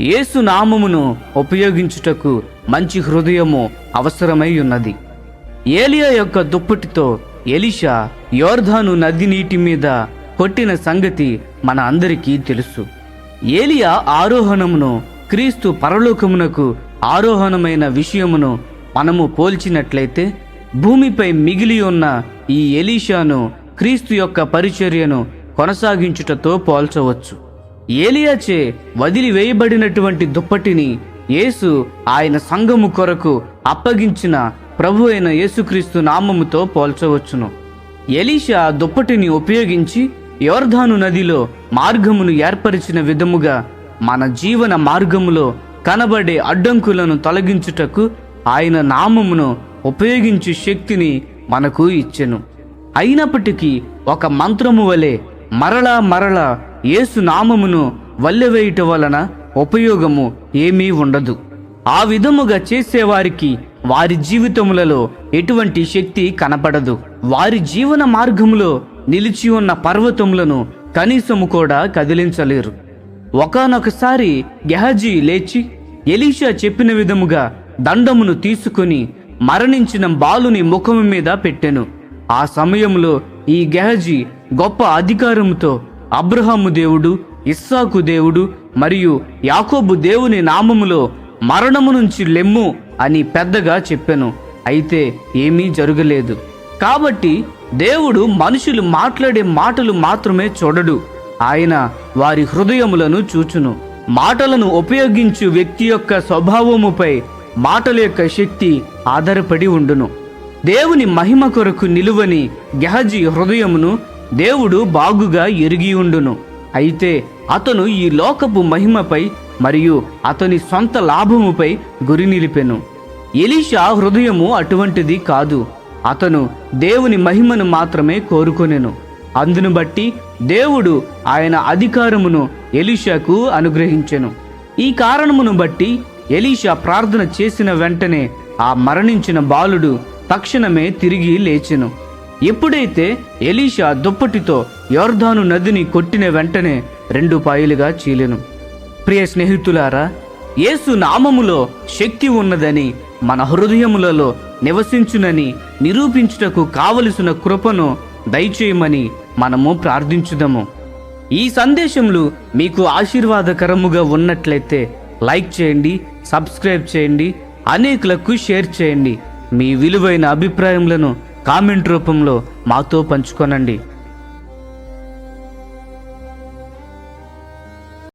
యేసు నామమును ఉపయోగించుటకు మంచి హృదయము అవసరమై ఉన్నది. ఏలియా యొక్క దుప్పటితో ఎలిషా యోర్ధాను నది నీటి మీద కొట్టిన సంగతి మన అందరికీ తెలుసు. ఏలియా ఆరోహణమును క్రీస్తు పరలోకమునకు ఆరోహణమైన విషయమును మనము పోల్చినట్లయితే భూమిపై మిగిలి ఉన్న ఈ ఎలీషాను క్రీస్తు యొక్క పరిచర్యను కొనసాగించుటతో పోల్చవచ్చు. ఏలియాచే వదిలివేయబడినటువంటి దుప్పటిని యేసు ఆయన సంఘము కొరకు అప్పగించిన ప్రభు అయిన యేసుక్రీస్తు నామముతో పోల్చవచ్చును. ఎలీషా దుప్పటిని ఉపయోగించి యోర్ధాను నదిలో మార్గమును ఏర్పరిచిన విధముగా మన జీవన మార్గములో కనబడే అడ్డంకులను తొలగించుటకు ఆయన నామమును ఉపయోగించు శక్తిని మనకు ఇచ్చెను. అయినప్పటికీ ఒక మంత్రము వలె మరలా మరలా యేసు నామమును వల్లెవేయుట వలన ఉపయోగము ఏమీ ఉండదు. ఆ విధముగా చేసేవారికి వారి జీవితములలో ఎటువంటి శక్తి కనపడదు. వారి జీవన మార్గములో నిలిచి ఉన్న పర్వతములను కనీసము కూడా కదిలించలేరు. ఒకానొకసారి గెహజీ లేచి ఎలీషా చెప్పిన విధముగా దండమును తీసుకుని మరణించిన బాలుని ముఖము మీద పెట్టెను. ఆ సమయంలో ఈ గెహజీ గొప్ప అధికారముతో అబ్రహాము దేవుడు ఇస్సాకు దేవుడు మరియు యాకోబు దేవుని నామములో మరణము నుంచి లెమ్ము అని పెద్దగా చెప్పెను. అయితే ఏమీ జరగలేదు. కాబట్టి దేవుడు మనుషులు మాట్లాడే మాటలు మాత్రమే చూడడు. ఆయన వారి హృదయములను చూచును. మాటలను ఉపయోగించు వ్యక్తి యొక్క స్వభావముపై మాటల యొక్క శక్తి ఆధారపడి ఉండును. దేవుని మహిమ కొరకు నిలువని గెహజీ హృదయమును దేవుడు బాగుగా ఎరిగి ఉండును. అయితే అతను ఈ లోకపు మహిమపై మరియు అతని సొంత లాభముపై గురి నిలిపెను. ఎలీషా హృదయము అటువంటిది కాదు. అతను దేవుని మహిమను మాత్రమే కోరుకొనెను. అందును బట్టి దేవుడు ఆయన అధికారమును ఎలీషాకు అనుగ్రహించెను. ఈ కారణమును బట్టి ఎలీషా ప్రార్థన చేసిన వెంటనే ఆ మరణించిన బాలుడు తక్షణమే తిరిగి లేచెను. ఎప్పుడైతే ఎలీషా దుప్పటితో యోర్ధాను నదిని కొట్టిన వెంటనే రెండు పాయలుగా చీలెను. ప్రియ స్నేహితులారా యేసు నామములో శక్తి ఉన్నదని మన హృదయములలో నివసించునని నిరూపించుటకు కావలసిన కృపను దయచేయమని మనము ప్రార్థించుదము. ఈ సందేశములు మీకు ఆశీర్వాదకరముగా ఉన్నట్లయితే లైక్ చేయండి సబ్స్క్రైబ్ చేయండి అనేకులకు షేర్ చేయండి. మీ విలువైన అభిప్రాయములను కామెంట్ రూపంలో మాతో పంచుకొనండి.